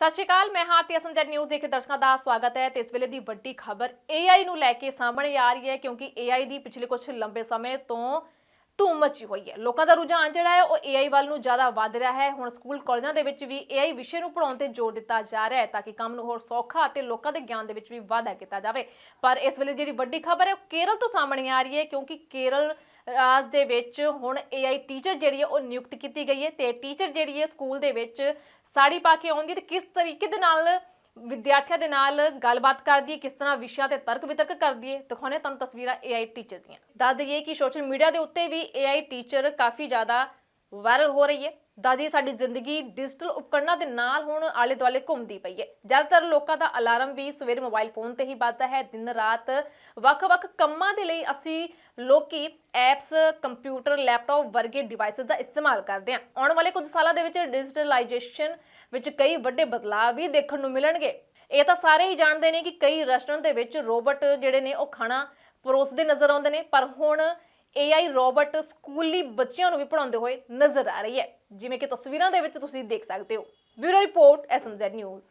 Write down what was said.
ਸਤਿ ਸ਼੍ਰੀ ਅਕਾਲ, ਮੈਂ ਹਾਂ ਤੇ ਅਸਮਜਨ ਨਿਊਜ਼ ਦੇਖ ਦਰਸ਼ਕਾਂ ਦਾ ਸਵਾਗਤ ਹੈ ਤੇ ਇਸ ਵੇਲੇ ਦੀ ਵੱਡੀ ਖਬਰ AI ਨੂੰ ਲੈ ਕੇ ਸਾਹਮਣੇ ਆ ਰਹੀ ਹੈ ਕਿਉਂਕਿ AI ਦੀ ਪਿਛਲੇ ਕੁਝ ਲੰਬੇ ਸਮੇਂ ਤੋਂ ਧੂਮ ਮਚੀ ਹੋਈ ਹੈ। ਲੋਕਾਂ ਦਾ ਰੁਝਾਨ ਜਿਹੜਾ ਹੈ, ਉਹ AI ਵੱਲ ਨੂੰ ਜ਼ਿਆਦਾ ਵੱਧ ਰਿਹਾ ਹੈ। ਹੁਣ ਸਕੂਲ ਕਾਲਜਾਂ ਦੇ ਵਿੱਚ ਵੀ AI ਵਿਸ਼ੇ ਨੂੰ ਪੜਾਉਣ ਤੇ ਜ਼ੋਰ ਦਿੱਤਾ ਜਾ ਰਿਹਾ ਹੈ ਤਾਂ ਕਿ ਕੰਮ ਨੂੰ ਹੋਰ ਸੌਖਾ ਅਤੇ ਲੋਕਾਂ ਦੇ ਗਿਆਨ ਦੇ ਵਿੱਚ ਵੀ ਵਾਧਾ ਕੀਤਾ ਜਾਵੇ। ਪਰ ਇਸ ਵੇਲੇ ਜਿਹੜੀ ਵੱਡੀ ਖਬਰ ਹੈ, ਉਹ ਕੇਰਲ ਤੋਂ ਸਾਹਮਣੇ ਆ ਰਹੀ ਹੈ ਕਿਉਂਕਿ ਕੇਰਲ ਰਾਜ ਦੇ ਵਿੱਚ ਹੁਣ AI ਟੀਚਰ ਜਿਹੜੀ ਹੈ, ਉਹ ਨਿਯੁਕਤ ਕੀਤੀ ਗਈ ਹੈ ਤੇ ਟੀਚਰ ਜਿਹੜੀ ਹੈ, ਸਕੂਲ ਦੇ ਵਿੱਚ ਸਾੜੀ ਪਾ ਕੇ ਆਉਂਦੀ ਹੈ ਤੇ ਕਿਸ ਤਰੀਕੇ ਦੇ ਨਾਲ ਵਿਦਿਆਰਥੀਆਂ ਦੇ ਨਾਲ ਗੱਲਬਾਤ ਕਰਦੀ ਹੈ ਕਿਸ ਤਰ੍ਹਾਂ ਵਿਸ਼ਿਆਂ ਤੇ ਤਰਕ ਵਿਤਰਕ ਕਰਦੀ ਹੈ ਦਿਖਾਉਣੇ ਤੁਹਾਨੂੰ ਤਸਵੀਰਾਂ AI ਟੀਚਰ ਦੀਆਂ। ਦੱਸ ਦਈਏ ਕਿ ਸੋਸ਼ਲ ਮੀਡੀਆ ਦੇ ਉੱਤੇ ਵੀ AI ਟੀਚਰ ਕਾਫੀ ਜ਼ਿਆਦਾ ਵਾਇਰਲ ਹੋ ਰਹੀ ਹੈ। ਦਾਦੀ, ਸਾਡੀ ਜ਼ਿੰਦਗੀ ਡਿਜੀਟਲ ਉਪਕਰਨਾਂ ਦੇ ਨਾਲ ਹੁਣ ਆਲੇ ਦੁਆਲੇ ਘੁੰਮਦੀ ਪਈ ਹੈ। ਜ਼ਿਆਦਾਤਰ ਲੋਕਾਂ ਦਾ ਅਲਾਰਮ ਵੀ ਸਵੇਰੇ ਮੋਬਾਈਲ ਫੋਨ ਤੇ ਹੀ ਵੱਜਦਾ ਹੈ। ਦਿਨ ਰਾਤ ਵੱਖ-ਵੱਖ ਕੰਮਾਂ ਦੇ ਲਈ ਅਸੀਂ ਲੋਕੀ ਐਪਸ ਕੰਪਿਊਟਰ ਲੈਪਟਾਪ ਵਰਗੇ ਡਿਵਾਈਸਸ ਦਾ ਇਸਤੇਮਾਲ ਕਰਦੇ ਹਾਂ। ਆਉਣ ਵਾਲੇ ਕੁਝ ਸਾਲਾਂ ਦੇ ਵਿੱਚ ਡਿਜੀਟਲਾਈਜੇਸ਼ਨ ਵਿੱਚ ਕਈ ਵੱਡੇ ਬਦਲਾਅ ਵੀ ਦੇਖਣ ਨੂੰ ਮਿਲਣਗੇ। ਇਹ ਤਾਂ ਸਾਰੇ ਹੀ ਜਾਣਦੇ ਨੇ ਕਿ ਕਈ ਰੈਸਟੋਰੈਂਟ ਦੇ ਵਿੱਚ ਰੋਬੋਟ ਜਿਹੜੇ ਨੇ ਉਹ ਖਾਣਾ ਪਰੋਸਦੇ ਨਜ਼ਰ ਆਉਂਦੇ ਨੇ। ਪਰ ਹੁਣ AI ਰੋਬੋਟ ਸਕੂਲੀ ਬੱਚਿਆਂ ਨੂੰ ਵੀ ਪੜਾਉਂਦੇ ਹੋਏ ਨਜ਼ਰ ਆ ਰਹੀ ਹੈ। ਜਿਵੇਂ ਕਿ ਤਸਵੀਰਾਂ ਦੇ ਵਿੱਚ ਤੁਸੀਂ ਦੇਖ ਸਕਦੇ ਹੋ। Bureau report SMZ news